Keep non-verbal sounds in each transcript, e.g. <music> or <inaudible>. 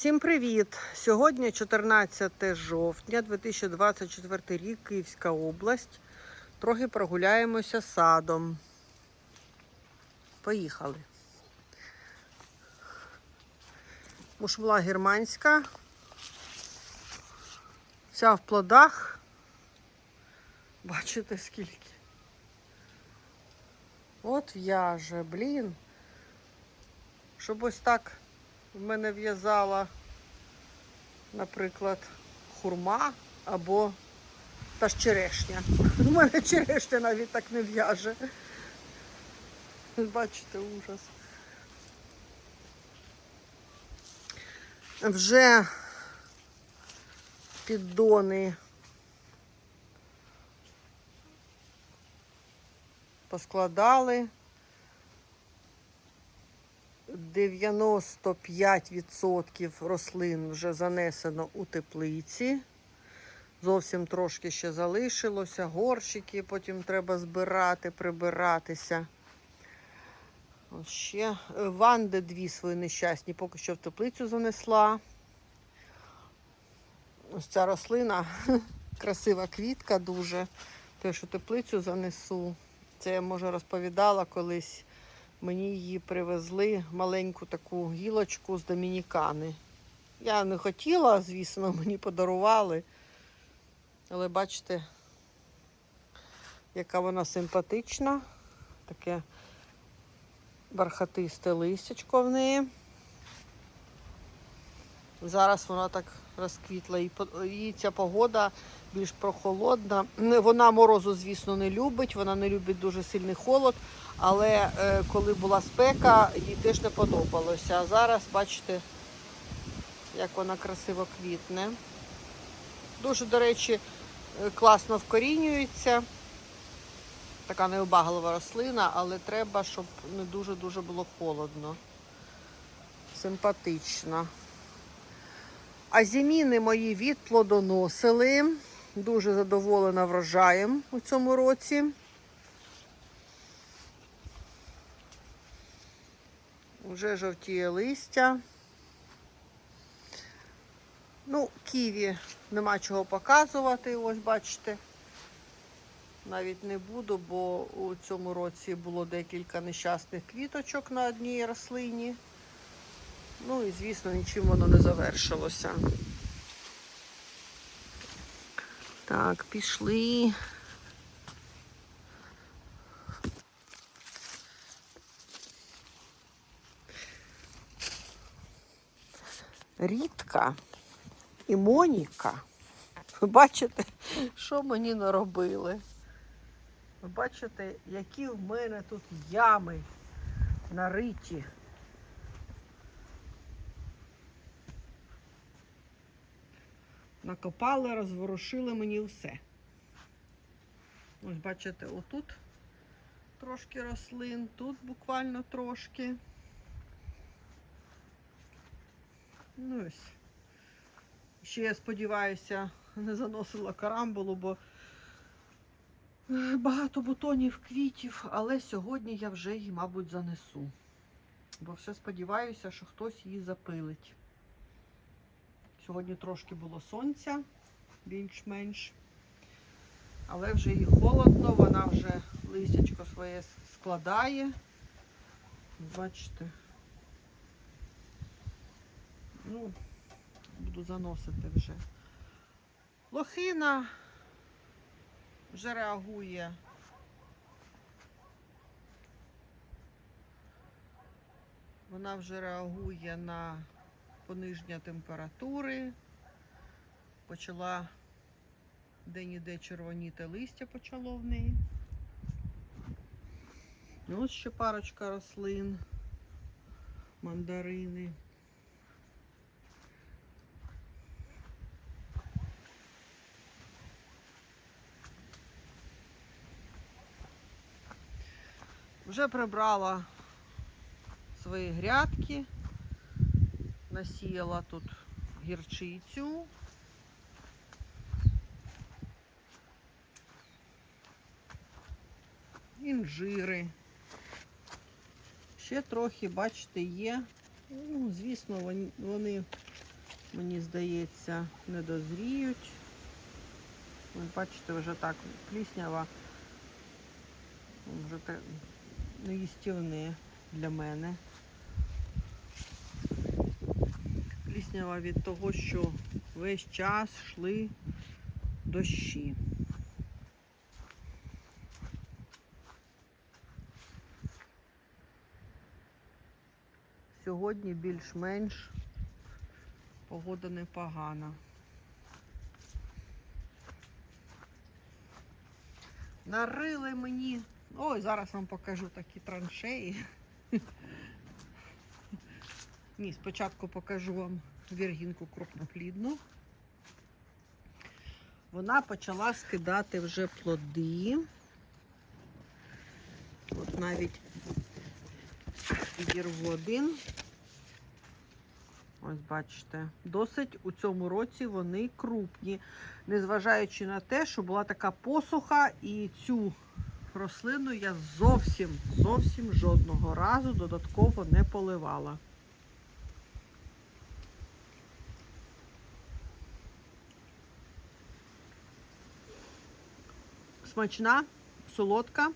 Всім привіт! Сьогодні 14 жовтня 2024 рік, Київська область. Трохи прогуляємося садом. Поїхали. Мушмула германська. Вся в плодах. Бачите скільки. От в'яже, блін. Щоб ось так в мене в'язала, наприклад, хурма або та ж черешня. У мене черешня навіть так не в'яже. Бачите, ужас. Вже піддони поскладали. 95% рослин вже занесено у теплиці. Зовсім трошки ще залишилося. Горщики потім треба збирати, прибиратися. Ще е, ванди дві свої нещасні, поки що в теплицю занесла. Ось ця рослина, <laughs> красива квітка дуже. Теж у теплицю занесу. Це я може розповідала колись. Мені її привезли маленьку таку гілочку з Домінікани. Я не хотіла, звісно, <laughs> мені подарували. Але бачите, яка вона симпатична. Таке бархатисте листячко в неї. Зараз вона так розквітла. І і ця погода більш прохолодна. Вона морозу, звісно, не любить, вона не любить дуже сильний холод. Але е, коли була спека, їй теж не подобалося. А зараз, бачите, як вона красиво квітне. Дуже, до речі, е, класно вкорінюється. Така необаглива рослина, але треба, щоб не дуже-дуже було холодно. Симпатична. А зіміни мої відплодоносили. Дуже задоволена врожаєм у цьому році. Уже жовтіє листя. Ну, ківі нема чого показувати, ось бачите. Навіть не буду, бо у цьому році було декілька нещасних квіточок на одній рослині. Ну і, звісно, нічим воно не завершилося. Так, пішли. Рідка і Моніка. Ви бачите, що мені наробили? Ви бачите, які в мене тут ями нариті. Накопали, розворушили мені все. Ось бачите, отут трошки рослин, тут буквально трошки. Ну ось. Ще я сподіваюся, не заносила карамбулу, бо багато бутонів, квітів, але сьогодні я вже її, мабуть, занесу. Бо все сподіваюся, що хтось її запилить. Сьогодні трошки було сонця, більш-менш. Але вже і холодно, вона вже листячко своє складає. Бачите. Ну, буду заносити вже. Лохина вже реагує. Вона вже реагує на пониження температури. Почала де-ніде червоніти листя почало в неї. І Ось ще парочка рослин, мандарини. Вже прибрала свої грядки, насіяла тут гірчицю. Інжири. Ще трохи, бачите, є. Ну, звісно, вони, мені здається, не дозріють. Ви бачите, вже так пліснява. Вже те- неїстівне для мене. Пліснява від того, що весь час йшли дощі. Сьогодні більш-менш погода непогана. Нарили мені. Ой, зараз вам покажу такі траншеї. <laughs> Ні, спочатку покажу вам віргінку крупноплідну. Вона почала скидати вже плоди. От навіть відірву один. Ось бачите, досить у цьому році вони крупні, незважаючи на те, що була така посуха, і цю рослину я зовсім, зовсім жодного разу додатково не поливала. Смачна, солодка,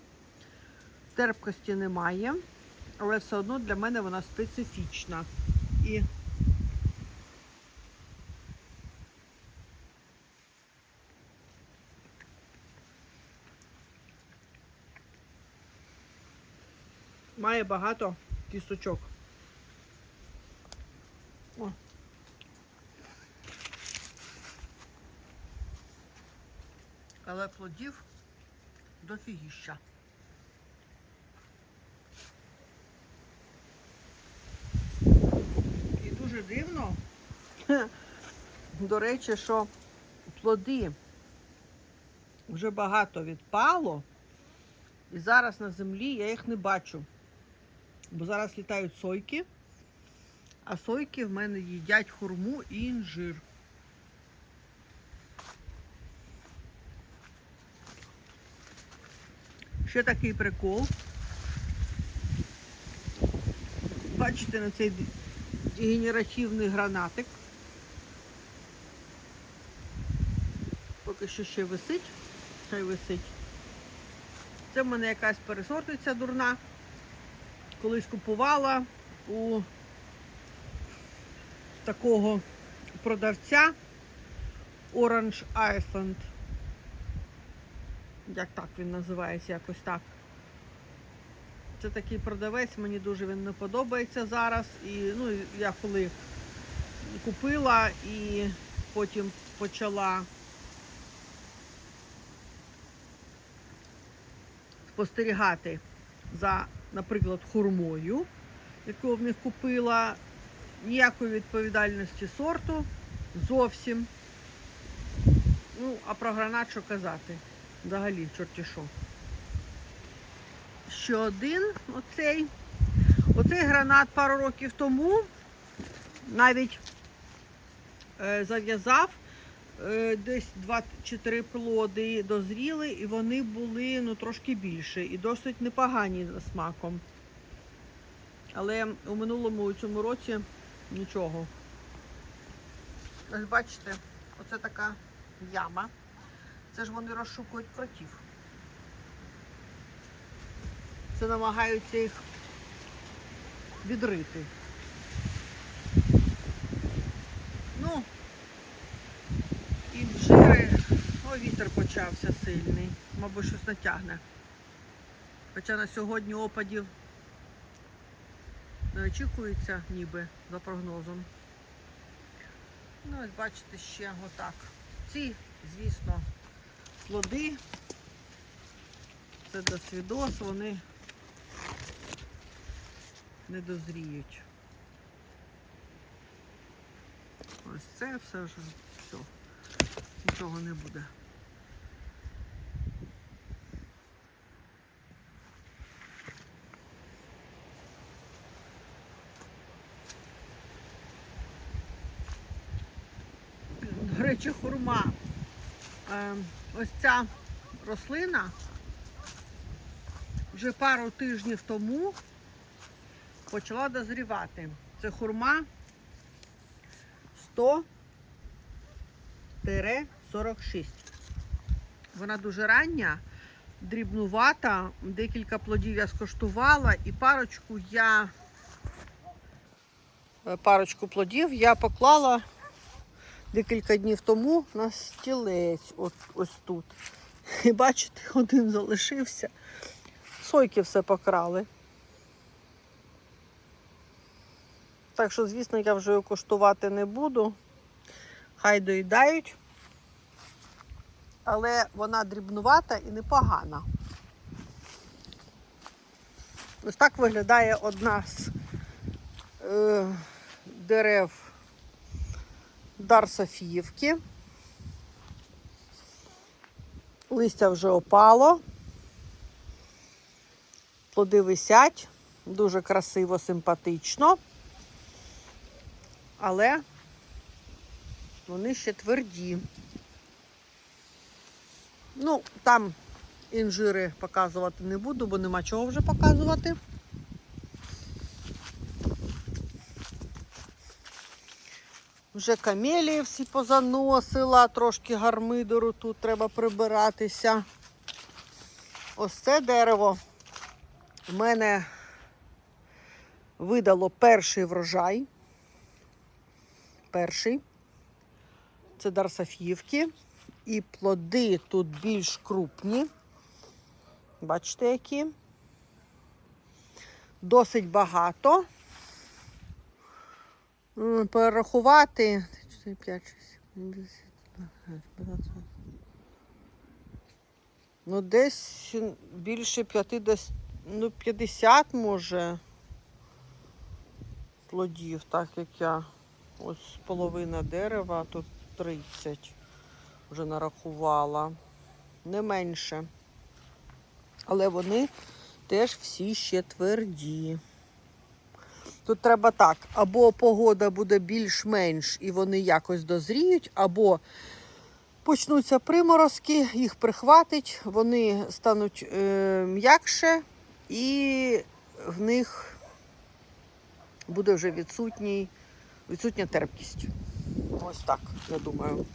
терпкості немає, але все одно для мене вона специфічна. І має багато кісточок. О. Але плодів дофігіща. І дуже дивно, до речі, що плоди вже багато відпало, і зараз на землі я їх не бачу. Бо зараз літають сойки, а сойки в мене їдять хурму і інжир. Ще такий прикол. Бачите на цей генеративний гранатик. Поки що ще висить, хай висить. Це в мене якась пересортиця дурна. Колись купувала у такого продавця Orange Iceland. Як так він називається, якось так. Це такий продавець, мені дуже він не подобається зараз. І ну, я коли купила і потім почала спостерігати за, наприклад, хурмою, яку в них купила, ніякої відповідальності сорту зовсім. Ну, а про гранат що казати? Взагалі, чорті що. Ще один оцей. Оцей гранат пару років тому навіть е, зав'язав е, десь 2-4 плоди дозріли, і вони були ну, трошки більше і досить непогані за смаком. Але у минулому у цьому році нічого. Ось бачите, оце така яма. Це ж вони розшукують кротів. Це намагаються їх відрити. Ну, і джири, о, вітер почався сильний, мабуть, щось натягне. Хоча на сьогодні опадів не очікується, ніби за прогнозом. Ну, ось бачите, ще отак. Ці, звісно, плоди. Це досвідос, вони не дозріють. Ось це все вже все. Нічого не буде. До речі, хурма. Е, ось ця рослина вже пару тижнів тому почала дозрівати. Це хурма 100-46. Вона дуже рання, дрібнувата. Декілька плодів я скоштувала і парочку я е, парочку плодів я поклала декілька днів тому на стілець. От, ось тут. І бачите, <laughs> один залишився. Сойки все покрали. Так що, звісно, я вже його коштувати не буду. Хай доїдають. Але вона дрібнувата і непогана. Ось так виглядає одна з е, дерев Дар Софіївки. Листя вже опало. Плоди висять. Дуже красиво, симпатично. Але вони ще тверді. Ну, там інжири показувати не буду, бо нема чого вже показувати. Вже камелії всі позаносила, трошки гармидору тут треба прибиратися. Ось це дерево в мене видало перший врожай. Перший. Це дар Софіївки. І плоди тут більш крупні. Бачите, які? Досить багато. М, Перерахувати. 4, 5, 6, 10, 15. Ну, десь більше 50, ну, 50 може плодів, так як я. Ось половина дерева, тут 30 вже нарахувала. Не менше. Але вони теж всі ще тверді. Тут треба так, або погода буде більш-менш і вони якось дозріють, або почнуться приморозки, їх прихватить, вони стануть е, м'якше і в них буде вже відсутній, відсутня терпкість. Ось так, я думаю.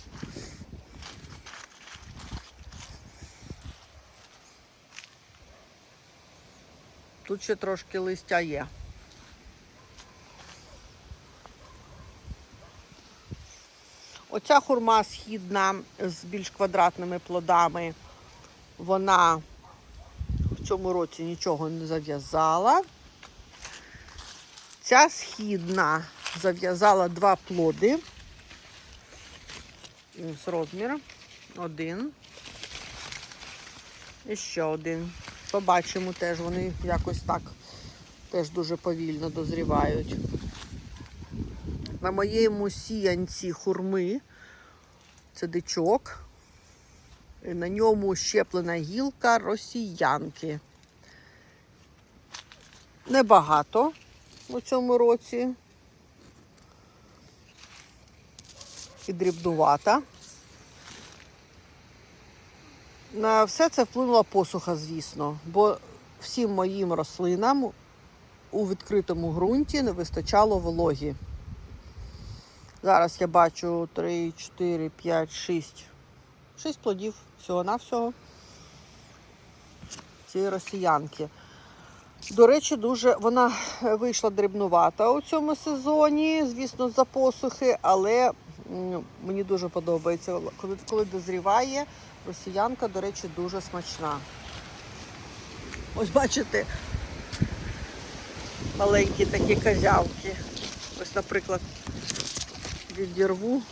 Тут ще трошки листя є. Оця хурма східна з більш квадратними плодами, вона в цьому році нічого не зав'язала. Ця східна зав'язала два плоди. Ось розмір. Один. І ще один. Побачимо теж, вони якось так теж дуже повільно дозрівають. На моєму сіянці хурми це дичок. І на ньому щеплена гілка росіянки. Небагато у цьому році. І дрібнувата. На все це вплинула посуха, звісно, бо всім моїм рослинам у відкритому ґрунті не вистачало вологі. Зараз я бачу 3, 4, 5, 6. 6 плодів всього-навсього цієї росіянки. До речі, дуже вона вийшла дрібнувата у цьому сезоні, звісно, за посухи, але м, мені дуже подобається, коли, коли дозріває. Росіянка, до речі, дуже смачна. Ось бачите, маленькі такі козявки. Ось, наприклад, відірву.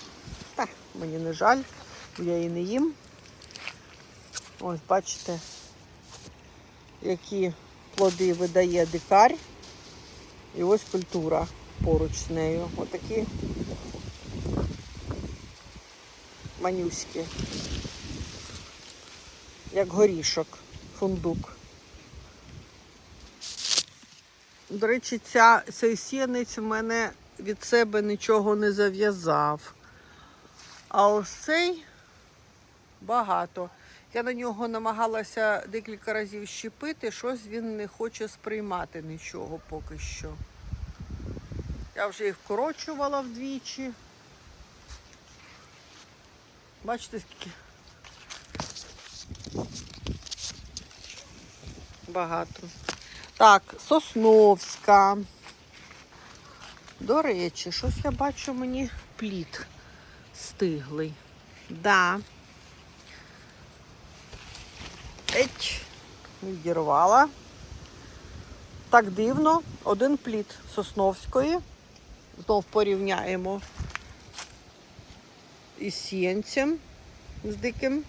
Та, мені не жаль, бо я її не їм. Ось, бачите, які плоди видає дикар. І ось культура поруч з нею. Отакі манюські. Як горішок, фундук. До речі, ця, цей сіянець в мене від себе нічого не зав'язав. А ось цей багато. Я на нього намагалася декілька разів щепити, щось він не хоче сприймати нічого поки що. Я вже їх вкорочувала вдвічі. Бачите, скільки? Багато. Так, Сосновська. До речі, щось я бачу мені плід стиглий. Да. Еть, відірвала. Так дивно, один плід Сосновської. Знов порівняємо із сіянцем з диким.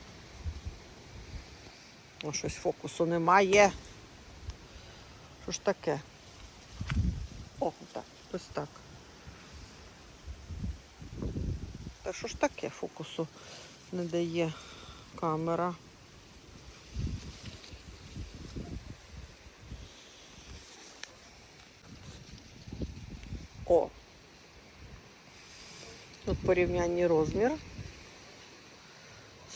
О, щось фокусу немає. Що ж таке? О, так, ось так. Та що ж таке фокусу не дає камера? О. Тут порівнянні розмір.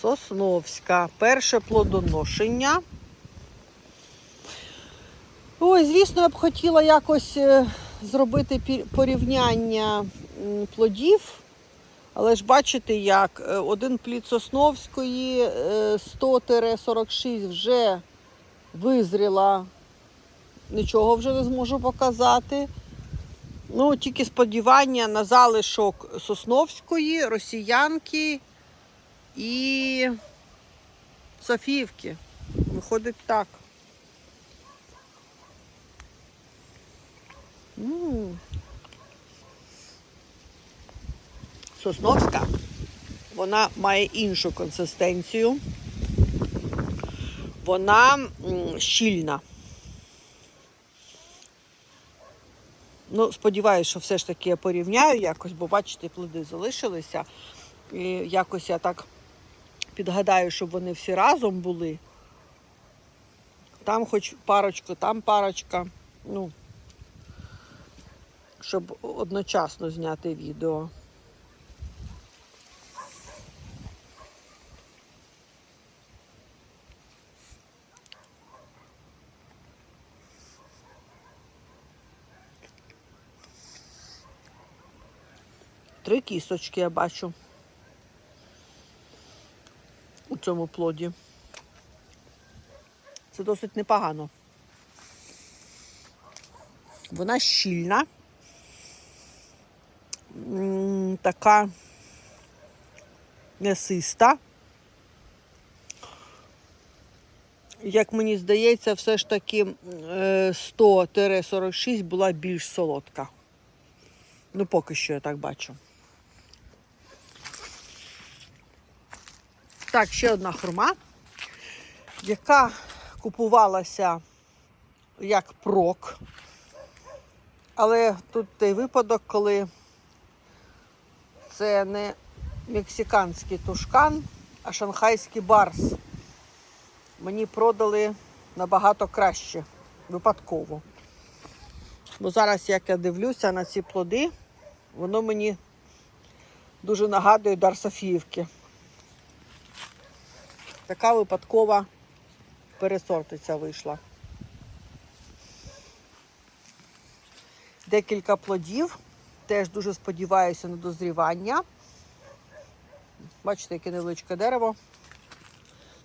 Сосновська. Перше плодоношення. Ой, звісно, я б хотіла якось е, зробити порівняння плодів. Але ж бачите, як е, один плід Сосновської е, 100-46 вже визріла. Нічого вже не зможу показати. Ну, тільки сподівання на залишок Сосновської, Росіянки і Софіївки. Виходить так. М. Сосновська. Вона має іншу консистенцію. Вона щільна. Ну, сподіваюся, що все ж таки я порівняю якось, бо бачите, плоди залишилися. І якось я так підгадаю, щоб вони всі разом були. Там хоч парочку, там парочка. Ну, щоб одночасно зняти відео. Три кісточки я бачу у цьому плоді. Це досить непогано. Вона щільна, така м'ясиста. Як мені здається, все ж таки е, 100-46 була більш солодка. Ну, поки що я так бачу. Так, ще одна хурма, яка купувалася як прок. Але тут той випадок, коли це не мексиканський тушкан, а шанхайський барс. Мені продали набагато краще, випадково. Бо зараз, як я дивлюся на ці плоди, воно мені дуже нагадує дар Софіївки. Така випадкова пересортиця вийшла. Декілька плодів. Теж дуже сподіваюся на дозрівання. Бачите, яке невеличке дерево.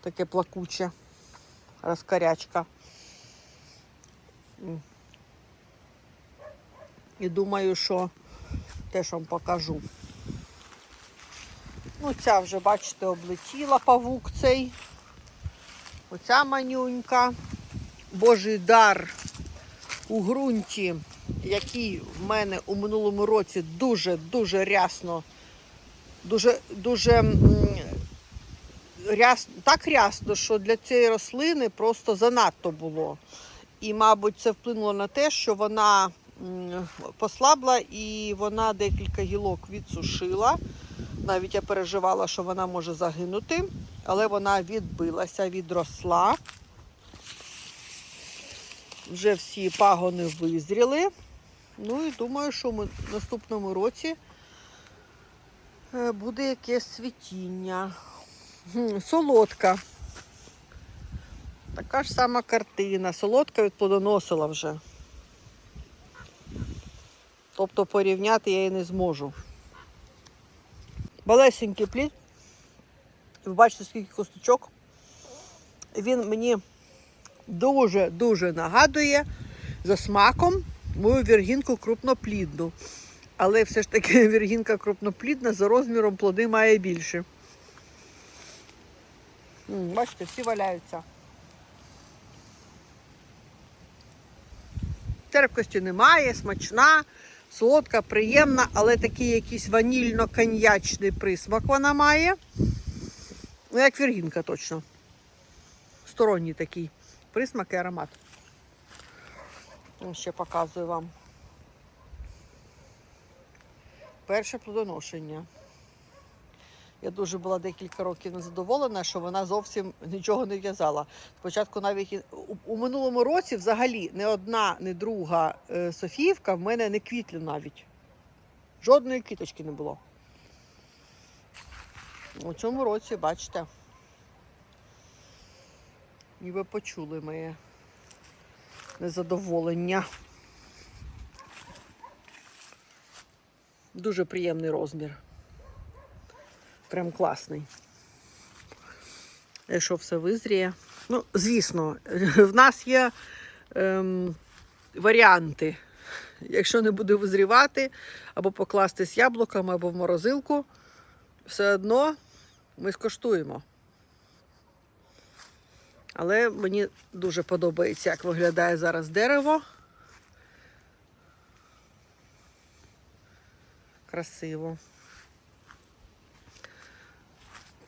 Таке плакуче, розкарячка. І думаю, що теж вам покажу. Ну, ця вже, бачите, облетіла павук цей. Оця манюнька. Божий дар у ґрунті, який в мене у минулому році дуже-дуже рясно, дуже, дуже рясно, так рясно, що для цієї рослини просто занадто було. І, мабуть, це вплинуло на те, що вона послабла і вона декілька гілок відсушила. Навіть я переживала, що вона може загинути, але вона відбилася, відросла. Вже всі пагони визріли. Ну і думаю, що ми в наступному році е, буде якесь цвітіння. Гм, Солодка. Така ж сама картина. Солодка відплодоносила вже. Тобто порівняти я її не зможу. Балесенький плід. Ви бачите, скільки косточок. Він мені дуже-дуже нагадує за смаком мою віргінку крупноплідну. Але все ж таки <laughs> віргінка крупноплідна за розміром плоди має більше. Бачите, всі валяються. Терпкості немає, смачна, солодка, приємна, але такий якийсь ванільно-коньячний присмак вона має. Ну, як віргінка точно. Сторонній такий присмак і аромат. Я Ще показую вам. Перше плодоношення. Я дуже була декілька років незадоволена, що вона зовсім нічого не в'язала. Спочатку навіть у, минулому році взагалі не одна, не друга е, Софіївка в мене не квітли навіть. Жодної квіточки не було. У цьому році, бачите, ніби почули моє незадоволення. Дуже приємний розмір. Прям класний. Якщо все визріє. Ну, звісно, в нас є ем, варіанти. Якщо не буде визрівати, або покласти з яблуками, або в морозилку, все одно ми скоштуємо. Але мені дуже подобається, як виглядає зараз дерево. Красиво.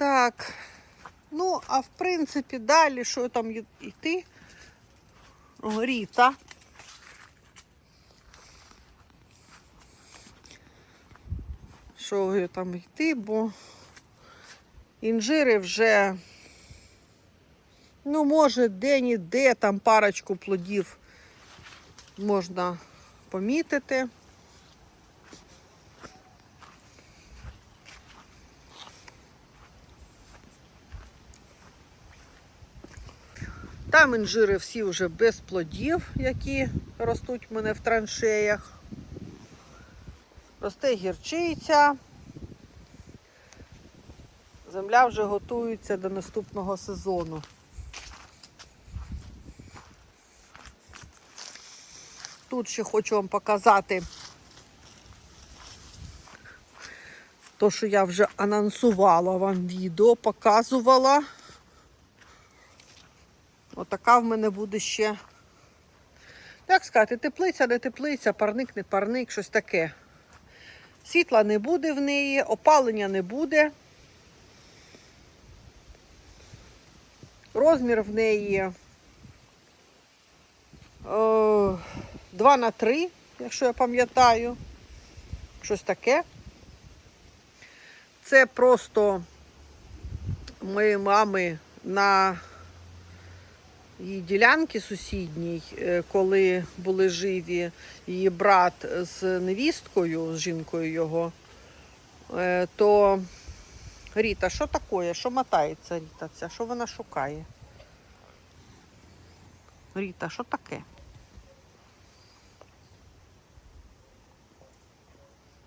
Так. Ну, а в принципі, далі, що там йти? Ріта. Що там йти, бо інжири вже, ну, може, де-ніде там парочку плодів можна помітити. Там інжири всі вже без плодів, які ростуть в мене в траншеях. Росте гірчиця. Земля вже готується до наступного сезону. Тут ще хочу вам показати то, що я вже анонсувала вам відео, показувала. Отака в мене буде ще. Як сказати, теплиця, не теплиця, парник, не парник, щось таке. Світла не буде в неї, опалення не буде. Розмір в неї е, 2 на 3, якщо я пам'ятаю. Щось таке. Це просто моєї мами на її ділянки сусідній, е, коли були живі її брат з невісткою, з жінкою його, е, то Ріта, що таке? Що мотається Ріта ця? Що вона шукає? Ріта, що таке?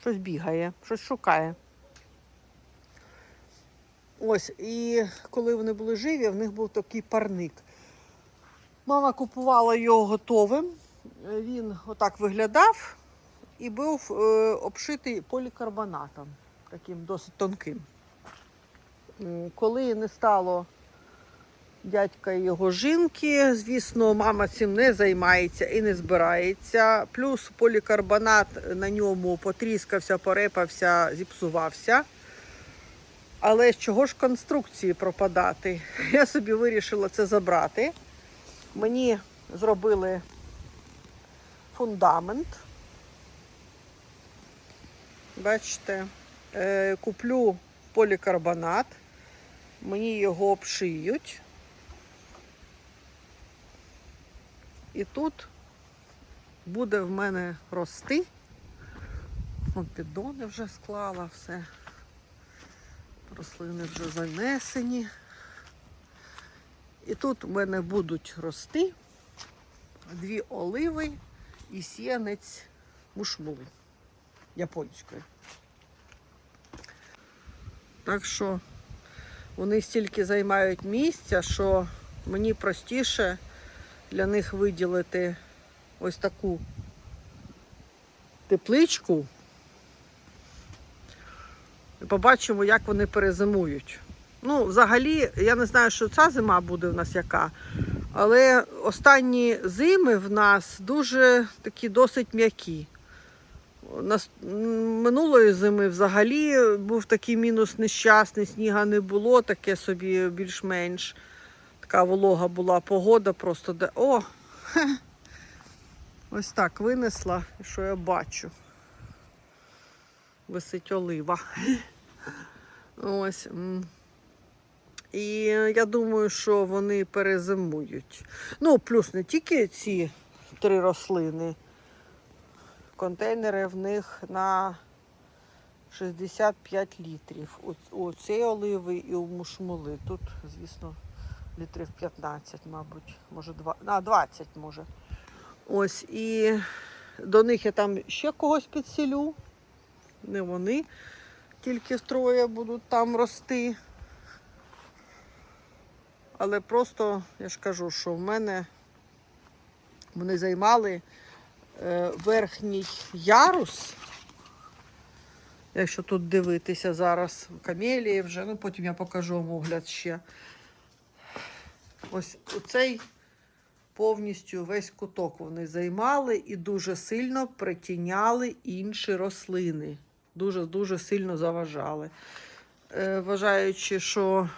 Щось бігає, щось шукає. Ось, і коли вони були живі, в них був такий парник. Мама купувала його готовим. Е, Він отак виглядав і був е, обшитий полікарбонатом, таким досить тонким. Коли не стало дядька і його жінки, звісно, мама цим не займається і не збирається. Плюс полікарбонат на ньому потріскався, порепався, зіпсувався. Але з чого ж конструкції пропадати? <laughs> Я собі вирішила це забрати. Мені зробили фундамент. Бачите, е, куплю полікарбонат, мені його обшиють. І тут буде в мене рости. От піддони вже склала все. Рослини вже занесені. І тут у мене будуть рости дві оливи і сіянець мушмули японської. Так що Вони стільки займають місця, що мені простіше для них виділити ось таку тепличку. І побачимо, як вони перезимують. Ну, взагалі, я не знаю, що ця зима буде в нас яка, але останні зими в нас дуже такі досить м'які. Минулої зими взагалі був такий мінус нещасний, сніга не було, таке собі більш-менш. Така волога була погода, просто де. О! <laughs> Ось так винесла, що я бачу. Висить олива. <laughs> Ось. І я думаю, що вони перезимують. Ну, плюс не тільки ці три рослини. Контейнери в них на 65 літрів. У, у цієї оливи і у мушмули. Тут, звісно, літрів 15, мабуть, може 2, а, 20 може. Ось і до них я там ще когось підселю. Не вони, тільки троє будуть там рости. Але просто я ж кажу, що в мене вони займали е, верхній ярус. Якщо тут дивитися зараз камелії вже, ну потім я покажу вам огляд ще. Ось оцей повністю весь куток вони займали і дуже сильно притіняли інші рослини. Дуже-дуже сильно заважали. Е, вважаючи, що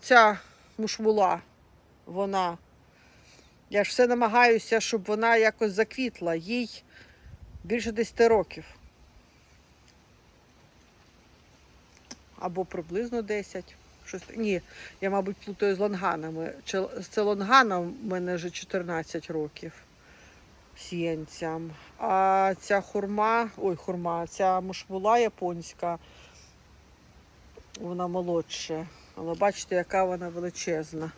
ця мушмула, вона. Я ж все намагаюся, щоб вона якось заквітла. Їй більше 10 років. Або приблизно 10. Щось... Ні, я, мабуть, плутаю з лонганами. З целонганом в мене вже 14 років сіянцям. А ця хурма, ой, хурма, ця мушмула японська, вона молодша. Але бачите, яка вона величезна.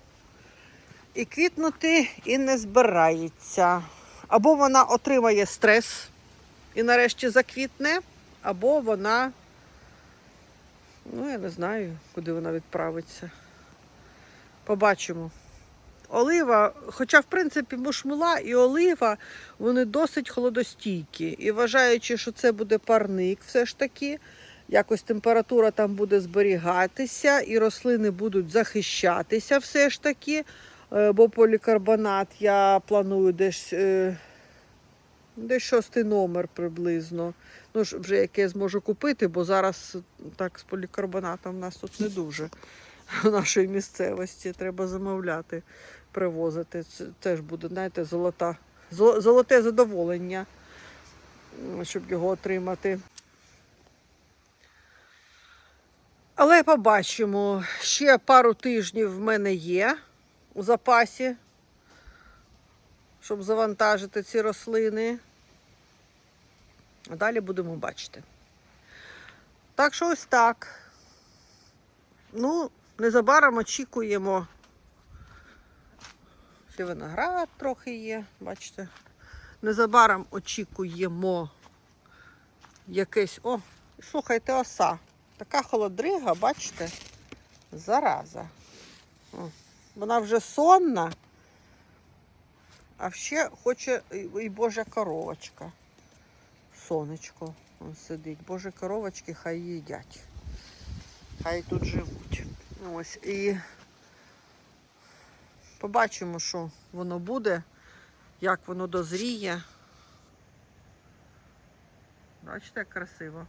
І квітнути і не збирається. Або вона отримає стрес і нарешті заквітне, або вона, ну, я не знаю, куди вона відправиться. Побачимо. Олива, хоча, в принципі, мушмула і олива, вони досить холодостійкі. І вважаючи, що це буде парник, все ж таки, якось температура там буде зберігатися, і рослини будуть захищатися все ж таки. Е, Бо полікарбонат я планую десь, е, десь шостий номер приблизно. Ну, ж вже яке я зможу купити, бо зараз так з полікарбонатом в нас тут не дуже <laughs> в нашій місцевості. Треба замовляти, привозити. Це теж буде, знаєте, золота, золоте задоволення, щоб його отримати. Але побачимо. Ще пару тижнів в мене є у запасі, щоб завантажити ці рослини. А далі будемо бачити. Так що ось так. Ну, незабаром очікуємо. Ще виноград трохи є, бачите. Незабаром очікуємо якесь. О, слухайте, оса. Така холодрига, бачите? Зараза. Вона вже сонна, а ще хоче і, Божа коровочка. Сонечко он сидить. Боже коровочки хай їдять. Хай тут живуть. Ось і побачимо, що воно буде, як воно дозріє. Бачите, як красиво.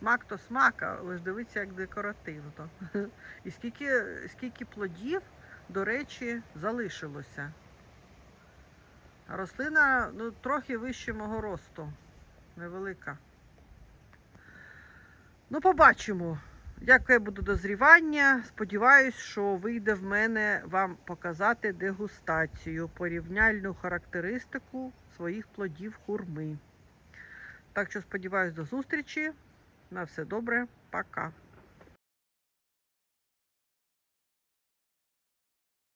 Смак то смак, але ж дивіться, як декоративно. <laughs> І скільки, скільки плодів, до речі, залишилося. Рослина ну, трохи вище мого росту. Невелика. Ну, побачимо, яке буде дозрівання. Сподіваюсь, що вийде в мене вам показати дегустацію, порівняльну характеристику своїх плодів хурми. Так що сподіваюсь до зустрічі. На все добре, пока.